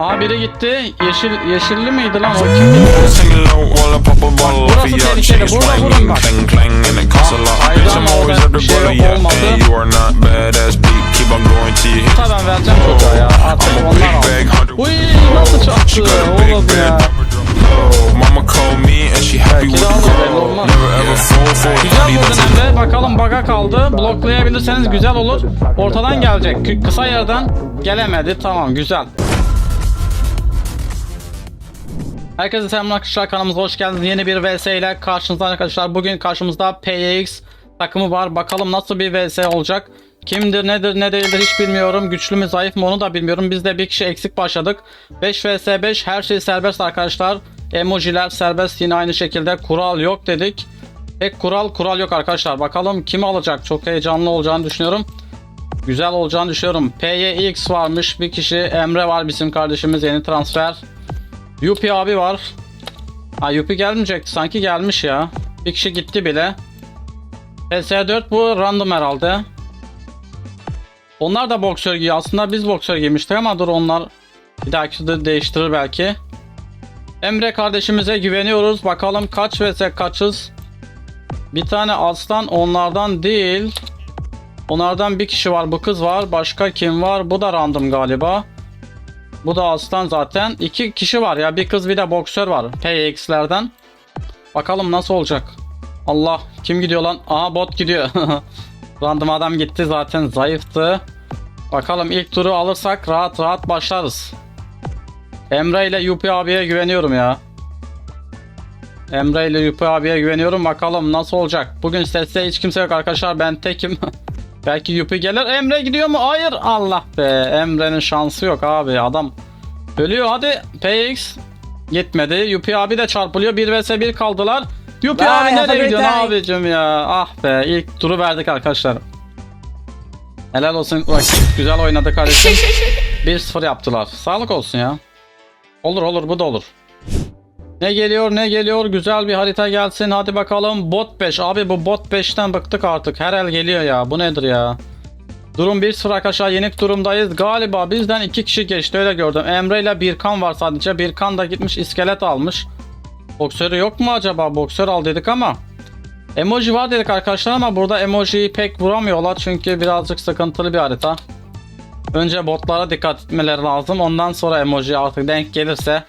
Aha biri gitti. Yeşil yeşilli miydi lan o bottle Burası tehlikeli, burada vurun bak. I'm ama at the bir şey yok, olmadı. Tabii ben vereceğim çocuğa ya. Artık onlar aldı. Uy nasıl çaktı oğlum ya. Belki de alır, belli olmaz. Güzel vurdun Emre. Bakalım baga kaldı. Bloklayabilirseniz güzel olur. Ortadan gelecek. Kı- Kısa yerden gelemedi. Tamam güzel. Herkese selamlar arkadaşlar kanalımıza hoş geldiniz. Yeni bir VS ile karşınızda arkadaşlar. Bugün karşımızda PYX takımı var. Bakalım nasıl bir VS olacak. Kimdir nedir ne değildir hiç bilmiyorum. Güçlü mü zayıf mı onu da bilmiyorum. Biz de bir kişi eksik başladık. 5 vs 5 her şey serbest arkadaşlar. Emojiler serbest yine aynı şekilde. Kural yok dedik. Tek kural kural yok arkadaşlar. Bakalım kim alacak? Çok heyecanlı olacağını düşünüyorum. Güzel olacağını düşünüyorum. PYX varmış bir kişi. Emre var bizim kardeşimiz yeni transfer. Yupi abi var. Ha Yupi gelmeyecekti sanki gelmiş ya. Bir kişi gitti bile. PS4 bu random herhalde. Onlar da boksör giyiyor. Aslında biz boksör giymiştik ama dur onlar bir dahaki de değiştirir belki. Emre kardeşimize güveniyoruz. Bakalım kaç vs kaçız. Bir tane aslan onlardan değil. Onlardan bir kişi var. Bu kız var. Başka kim var? Bu da random galiba. Bu da aslan zaten. İki kişi var ya. Bir kız bir de boksör var. PX'lerden. Bakalım nasıl olacak. Allah kim gidiyor lan? Aha bot gidiyor. Random adam gitti zaten zayıftı. Bakalım ilk turu alırsak rahat rahat başlarız. Emre ile Yupi abiye güveniyorum ya. Emre ile Yupi abiye güveniyorum. Bakalım nasıl olacak. Bugün seste hiç kimse yok arkadaşlar. Ben tekim. Belki Yupi gelir. Emre gidiyor mu? Hayır. Allah be. Emre'nin şansı yok abi. Adam ölüyor. Hadi PX. Gitmedi. Yupi abi de çarpılıyor. 1 vs 1 kaldılar. Yupi Bye, abi nereye gidiyorsun abicim ya? Ah be. ilk turu verdik arkadaşlar. Helal olsun. Rakip güzel oynadı kardeşim. 1-0 yaptılar. Sağlık olsun ya. Olur olur bu da olur. Ne geliyor ne geliyor? Güzel bir harita gelsin. Hadi bakalım. Bot 5 abi bu bot 5'ten bıktık artık. Her el geliyor ya. Bu nedir ya? Durum 1-0 arkadaşlar yenik durumdayız. Galiba bizden 2 kişi geçti. Öyle gördüm. Emre ile Birkan var sadece. Birkan da gitmiş iskelet almış. Boksörü yok mu acaba? Boksör al dedik ama. Emoji var dedik arkadaşlar ama burada emojiyi pek vuramıyorlar. Çünkü birazcık sıkıntılı bir harita. Önce botlara dikkat etmeleri lazım. Ondan sonra emoji artık denk gelirse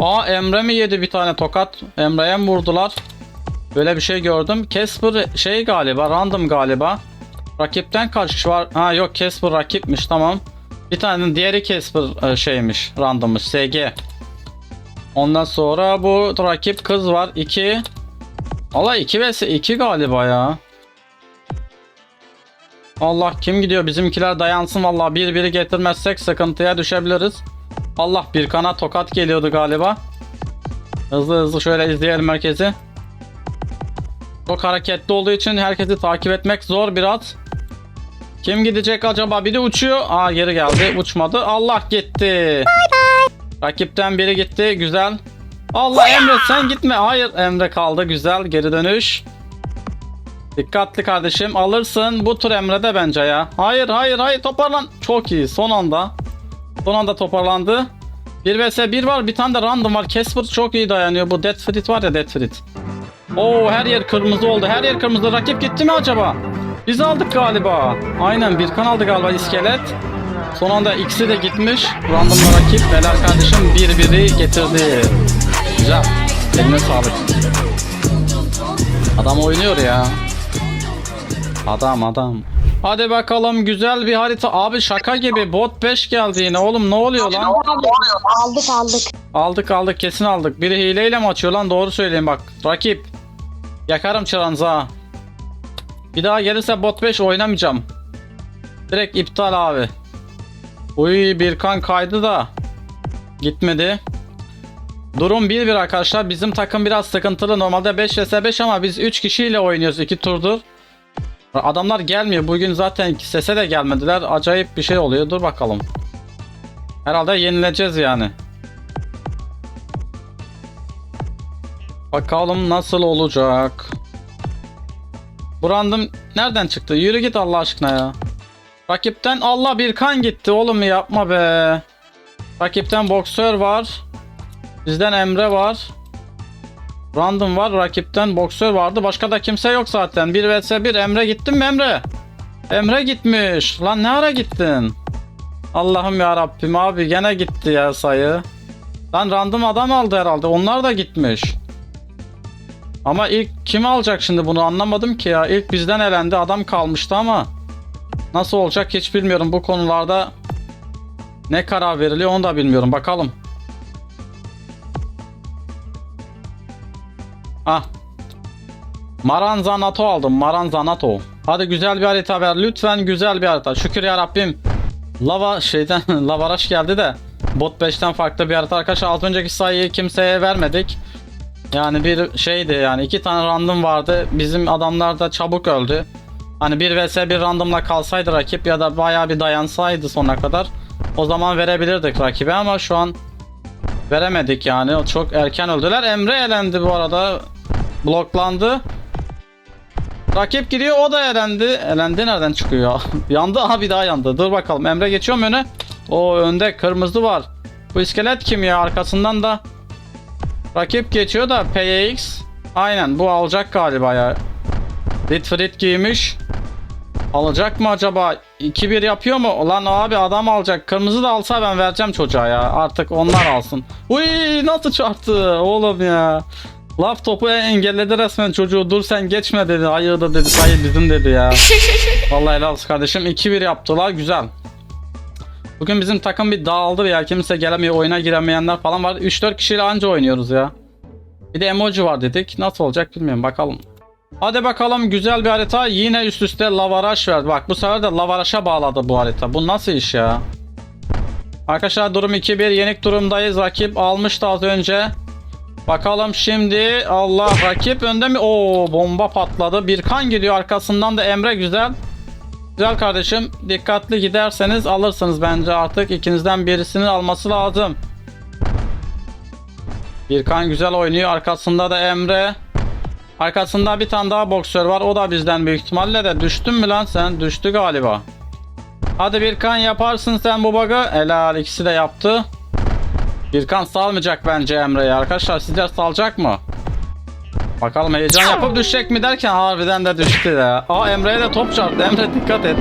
Aa Emre mi yedi bir tane tokat? Emre'ye mi vurdular? Böyle bir şey gördüm. Casper şey galiba random galiba. Rakipten kaç kişi var? Ha yok Casper rakipmiş tamam. Bir tane diğeri Casper e, şeymiş randommış SG. Ondan sonra bu rakip kız var 2. Allah 2 vs 2 galiba ya. Allah kim gidiyor bizimkiler dayansın vallahi bir biri getirmezsek sıkıntıya düşebiliriz. Allah bir kana tokat geliyordu galiba. Hızlı hızlı şöyle izleyelim merkezi. Çok hareketli olduğu için herkesi takip etmek zor biraz. Kim gidecek acaba? Biri uçuyor. Aa geri geldi. Uçmadı. Allah gitti. Rakipten biri gitti. Güzel. Allah Emre sen gitme. Hayır Emre kaldı. Güzel. Geri dönüş. Dikkatli kardeşim. Alırsın. Bu tur Emre'de bence ya. Hayır hayır hayır toparlan. Çok iyi. Son anda. Son anda toparlandı. 1 vs 1 var. Bir tane de random var. Casper çok iyi dayanıyor. Bu Dead Frit var ya Dead Frit. Oo her yer kırmızı oldu. Her yer kırmızı. Rakip gitti mi acaba? Biz aldık galiba. Aynen Birkan aldı galiba iskelet. Son anda ikisi de gitmiş. Randomla rakip. Beler kardeşim bir biri getirdi. Güzel. Eline sağlık. Adam oynuyor ya. Adam adam. Hadi bakalım güzel bir harita. Abi şaka gibi bot 5 geldi yine. Oğlum ne oluyor lan? Aldık aldık. Aldık aldık kesin aldık. Biri hileyle mi açıyor lan? Doğru söyleyin bak. Rakip. Yakarım çıranızı ha. Bir daha gelirse bot 5 oynamayacağım. Direkt iptal abi. Uy Birkan kaydı da. Gitmedi. Durum 1-1 arkadaşlar. Bizim takım biraz sıkıntılı. Normalde 5 vs 5 ama biz 3 kişiyle oynuyoruz 2 turdur. Adamlar gelmiyor. Bugün zaten sese de gelmediler. Acayip bir şey oluyor. Dur bakalım. Herhalde yenileceğiz yani. Bakalım nasıl olacak. Bu random nereden çıktı? Yürü git Allah aşkına ya. Rakipten Allah bir kan gitti oğlum yapma be. Rakipten boksör var. Bizden Emre var. Random var. Rakipten boksör vardı. Başka da kimse yok zaten. 1 vs 1 Emre gittin mi Emre? Emre gitmiş. Lan ne ara gittin? Allah'ım ya Rabbim abi gene gitti ya sayı. Lan random adam aldı herhalde. Onlar da gitmiş. Ama ilk kim alacak şimdi bunu anlamadım ki ya. İlk bizden elendi adam kalmıştı ama nasıl olacak hiç bilmiyorum bu konularda. Ne karar veriliyor onu da bilmiyorum. Bakalım. Ah. Maranzanato aldım. Maranzanato. Hadi güzel bir harita ver. Lütfen güzel bir harita. Şükür ya Rabbim. Lava şeyden lavaraş geldi de bot 5'ten farklı bir harita arkadaşlar. Az önceki sayıyı kimseye vermedik. Yani bir şeydi yani iki tane random vardı. Bizim adamlar da çabuk öldü. Hani 1 vs 1 randomla kalsaydı rakip ya da bayağı bir dayansaydı sonuna kadar o zaman verebilirdik rakibe ama şu an veremedik yani. Çok erken öldüler. Emre elendi bu arada. Bloklandı. Rakip gidiyor o da elendi. Elendi nereden çıkıyor? yandı aha bir daha yandı. Dur bakalım Emre geçiyor mu öne? O önde kırmızı var. Bu iskelet kim ya? Arkasından da rakip geçiyor da PX. Aynen bu alacak galiba ya. Litfrit giymiş. Alacak mı acaba? 2-1 yapıyor mu? Ulan abi adam alacak. Kırmızı da alsa ben vereceğim çocuğa ya. Artık onlar alsın. Uy nasıl çarptı oğlum ya. Laf topu engelledi resmen çocuğu. Dur sen geçme dedi. Hayırdır dedi. Hayır bizim dedi ya. Vallahi helal olsun kardeşim. 2-1 yaptılar. Güzel. Bugün bizim takım bir dağıldı ya. Kimse gelemiyor. Oyuna giremeyenler falan var. 3-4 kişiyle anca oynuyoruz ya. Bir de emoji var dedik. Nasıl olacak bilmiyorum. Bakalım. Hadi bakalım güzel bir harita. Yine üst üste lavaraş verdi. Bak bu sefer de lavaraşa bağladı bu harita. Bu nasıl iş ya? Arkadaşlar durum 2-1 yenik durumdayız. Rakip almıştı az önce. Bakalım şimdi Allah rakip önde mi? Oo bomba patladı. Bir kan gidiyor arkasından da Emre güzel. Güzel kardeşim. Dikkatli giderseniz alırsınız bence artık. ikinizden birisinin alması lazım. Birkan güzel oynuyor. Arkasında da Emre. Arkasında bir tane daha boksör var. O da bizden büyük ihtimalle de. Düştün mü lan sen? Düştü galiba. Hadi Birkan yaparsın sen bu bug'ı. Helal ikisi de yaptı. Birkan salmayacak bence Emre'yi. Arkadaşlar sizler salacak mı? Bakalım heyecan yapıp düşecek mi derken harbiden de düştü ya. Aa Emre'ye de top çarptı. Emre dikkat et.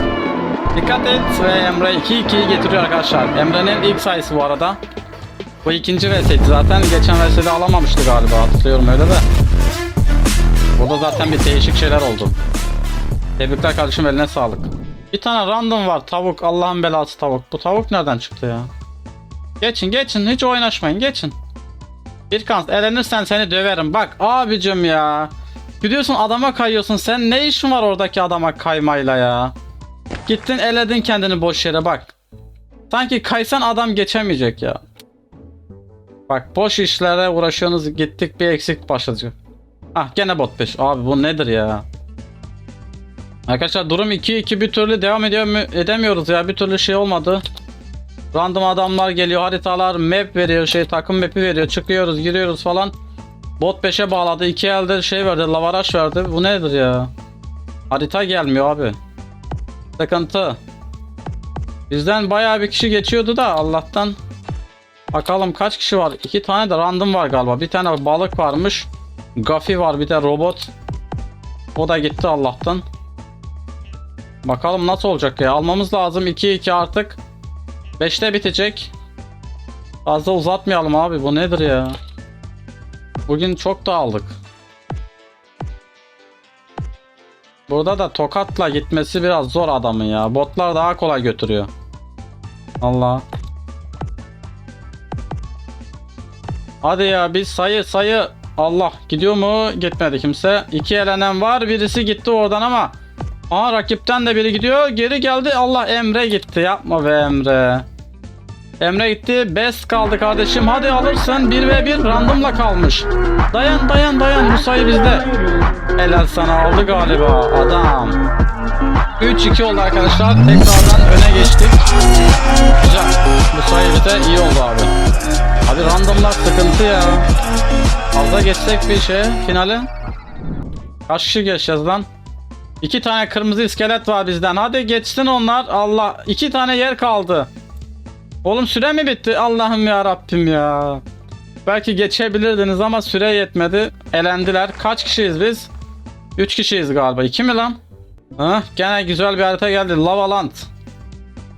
Dikkat et ve Emre 2-2'yi getiriyor arkadaşlar. Emre'nin ilk sayısı bu arada. Bu ikinci VS'ydi zaten. Geçen VS'de alamamıştı galiba hatırlıyorum öyle de. Burada zaten bir değişik şeyler oldu. Tebrikler kardeşim eline sağlık. Bir tane random var tavuk Allah'ın belası tavuk. Bu tavuk nereden çıktı ya? Geçin geçin hiç oynaşmayın geçin. Bir kans elenirsen seni döverim. Bak abicim ya. Gidiyorsun adama kayıyorsun. Sen ne işin var oradaki adama kaymayla ya? Gittin eledin kendini boş yere bak. Sanki kaysan adam geçemeyecek ya. Bak boş işlere uğraşıyorsunuz gittik bir eksik başlayacak. Ah gene bot 5. Abi bu nedir ya? Arkadaşlar durum 2-2 bir türlü devam ediyor mu edemiyoruz ya bir türlü şey olmadı. Random adamlar geliyor haritalar map veriyor şey takım map'i veriyor çıkıyoruz giriyoruz falan. Bot 5'e bağladı iki elde şey verdi lavaraş verdi bu nedir ya? Harita gelmiyor abi. Sıkıntı. Bizden bayağı bir kişi geçiyordu da Allah'tan. Bakalım kaç kişi var? İki tane de random var galiba. Bir tane balık varmış. Gafi var bir de robot. O da gitti Allah'tan. Bakalım nasıl olacak ya. Almamız lazım 2-2 artık. 5'te bitecek. Fazla uzatmayalım abi. Bu nedir ya? Bugün çok da aldık. Burada da tokatla gitmesi biraz zor adamın ya. Botlar daha kolay götürüyor. Allah. Hadi ya bir sayı sayı. Allah gidiyor mu? Gitmedi kimse. İki elenen var. Birisi gitti oradan ama. Aa rakipten de biri gidiyor. Geri geldi. Allah Emre gitti. Yapma be Emre. Emre gitti. Best kaldı kardeşim. Hadi alırsın. 1 ve 1 randomla kalmış. Dayan dayan dayan. Bu sayı bizde. Helal sana aldı galiba. Adam. 3-2 oldu arkadaşlar. Tekrardan öne geçtik. Güzel. Bu sayı bize iyi oldu abi. Abi randomlar sıkıntı ya. Fazla geçsek bir şey finale. Kaç kişi geçeceğiz lan? İki tane kırmızı iskelet var bizden. Hadi geçsin onlar. Allah. iki tane yer kaldı. Oğlum süre mi bitti? Allah'ım ya Rabbim ya. Belki geçebilirdiniz ama süre yetmedi. Elendiler. Kaç kişiyiz biz? 3 kişiyiz galiba. 2 mi lan? Hah, gene güzel bir harita geldi. Lavaland.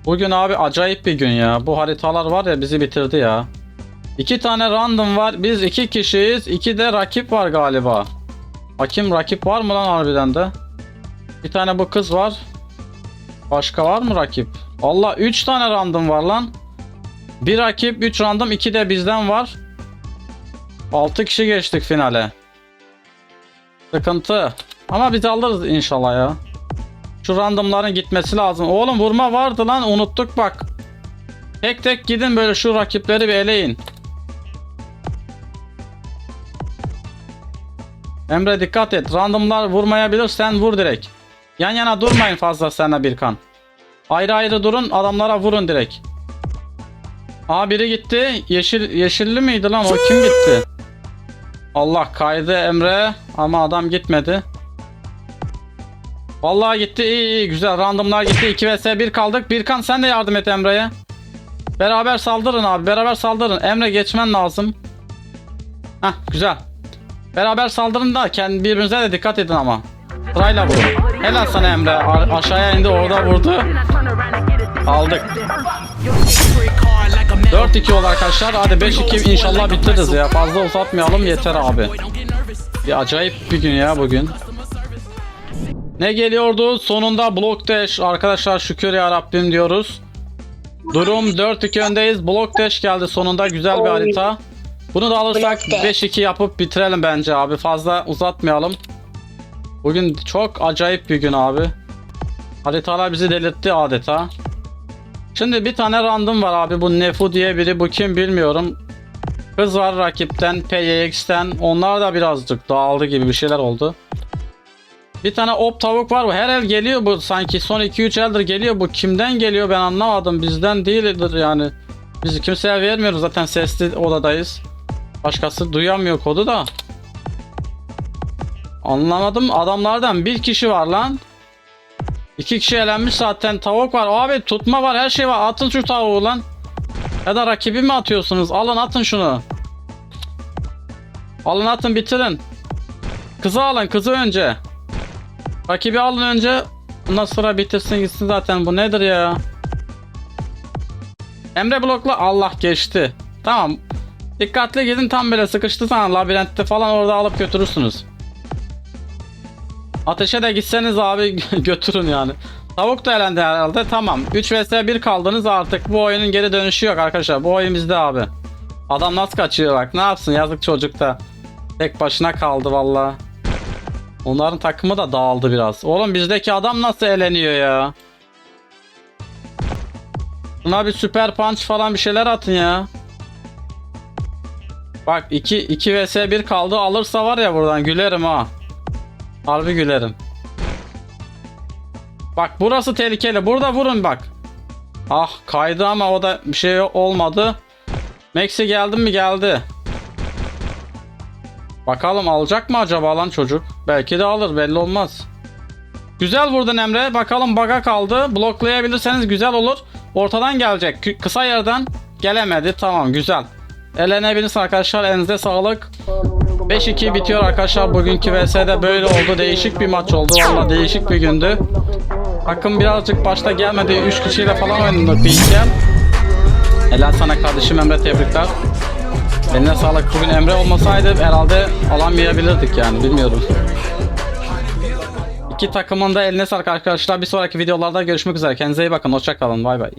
Bugün abi acayip bir gün ya. Bu haritalar var ya bizi bitirdi ya. İki tane random var. Biz iki kişiyiz. İki de rakip var galiba. Hakim rakip var mı lan harbiden de? Bir tane bu kız var. Başka var mı rakip? Allah 3 tane random var lan. Bir rakip 3 random 2 de bizden var. 6 kişi geçtik finale. Sıkıntı. Ama biz alırız inşallah ya. Şu randomların gitmesi lazım. Oğlum vurma vardı lan unuttuk bak. Tek tek gidin böyle şu rakipleri bir eleyin. Emre dikkat et. Randomlar vurmayabilir sen vur direkt. Yan yana durmayın fazla senle Birkan. Ayrı ayrı durun adamlara vurun direkt. Aa biri gitti. Yeşil yeşilli miydi lan o kim gitti? Allah kaydı Emre ama adam gitmedi. Vallahi gitti iyi iyi güzel randomlar gitti 2 vs 1 kaldık. Birkan sen de yardım et Emre'ye. Beraber saldırın abi beraber saldırın. Emre geçmen lazım. Hah güzel. Beraber saldırın da kendi birbirinize de dikkat edin ama. Sırayla vurun. Helal sana Emre. A- aşağıya indi orada vurdu. Aldık. 4-2 oldu arkadaşlar. Hadi 5-2 inşallah bitiririz ya. Fazla uzatmayalım yeter abi. Bir acayip bir gün ya bugün. Ne geliyordu? Sonunda Block Dash. Arkadaşlar şükür ya Rabbim diyoruz. Durum 4-2 öndeyiz. Block Dash geldi sonunda. Güzel bir harita. Bunu da alırsak Block Dash. 5-2 yapıp bitirelim bence abi. Fazla uzatmayalım. Bugün çok acayip bir gün abi. Haritalar bizi delirtti adeta. Şimdi bir tane random var abi. Bu Nefu diye biri. Bu kim bilmiyorum. Kız var rakipten. PYX'ten. Onlar da birazcık dağıldı gibi bir şeyler oldu. Bir tane op tavuk var bu. Her el geliyor bu sanki. Son 2-3 eldir geliyor. Bu kimden geliyor ben anlamadım. Bizden değildir yani. Biz kimseye vermiyoruz zaten sesli odadayız. Başkası duyamıyor kodu da. Anlamadım. Adamlardan bir kişi var lan. İki kişi elenmiş zaten. Tavuk var. Abi tutma var. Her şey var. Atın şu tavuğu lan. Ya da rakibi mi atıyorsunuz? Alın atın şunu. Alın atın bitirin. Kızı alın. Kızı önce. Rakibi alın önce. Ondan sonra bitirsin gitsin zaten. Bu nedir ya? Emre blokla. Allah geçti. Tamam. Dikkatli gidin tam böyle sıkıştı sana labirentte falan orada alıp götürürsünüz. Ateşe de gitseniz abi götürün yani. Tavuk da elendi herhalde. Tamam. 3 vs 1 kaldınız artık. Bu oyunun geri dönüşü yok arkadaşlar. Bu oyun bizde abi. Adam nasıl kaçıyor bak. Ne yapsın yazık çocuk da. Tek başına kaldı valla. Onların takımı da dağıldı biraz. Oğlum bizdeki adam nasıl eleniyor ya? Buna bir süper punch falan bir şeyler atın ya. Bak 2 2 vs 1 kaldı. Alırsa var ya buradan gülerim ha. Harbi gülerim. Bak burası tehlikeli. Burada vurun bak. Ah kaydı ama o da bir şey olmadı. Maxi geldi mi geldi. Bakalım alacak mı acaba lan çocuk? Belki de alır belli olmaz. Güzel vurdun Emre. Bakalım baga kaldı. Bloklayabilirseniz güzel olur. Ortadan gelecek. Kü- kısa yerden gelemedi. Tamam güzel. Elenebilirsin arkadaşlar. Elinize sağlık. 5-2 bitiyor arkadaşlar. Bugünkü VS'de böyle oldu. Değişik bir maç oldu. Valla değişik bir gündü. Takım birazcık başta gelmedi. 3 kişiyle falan oynadık el. Helal sana kardeşim Emre tebrikler. Eline sağlık. Bugün Emre olmasaydı herhalde alamayabilirdik yani bilmiyorum. İki takımın da eline sağlık arkadaşlar. Bir sonraki videolarda görüşmek üzere. Kendinize iyi bakın. Hoşçakalın. Bay bay.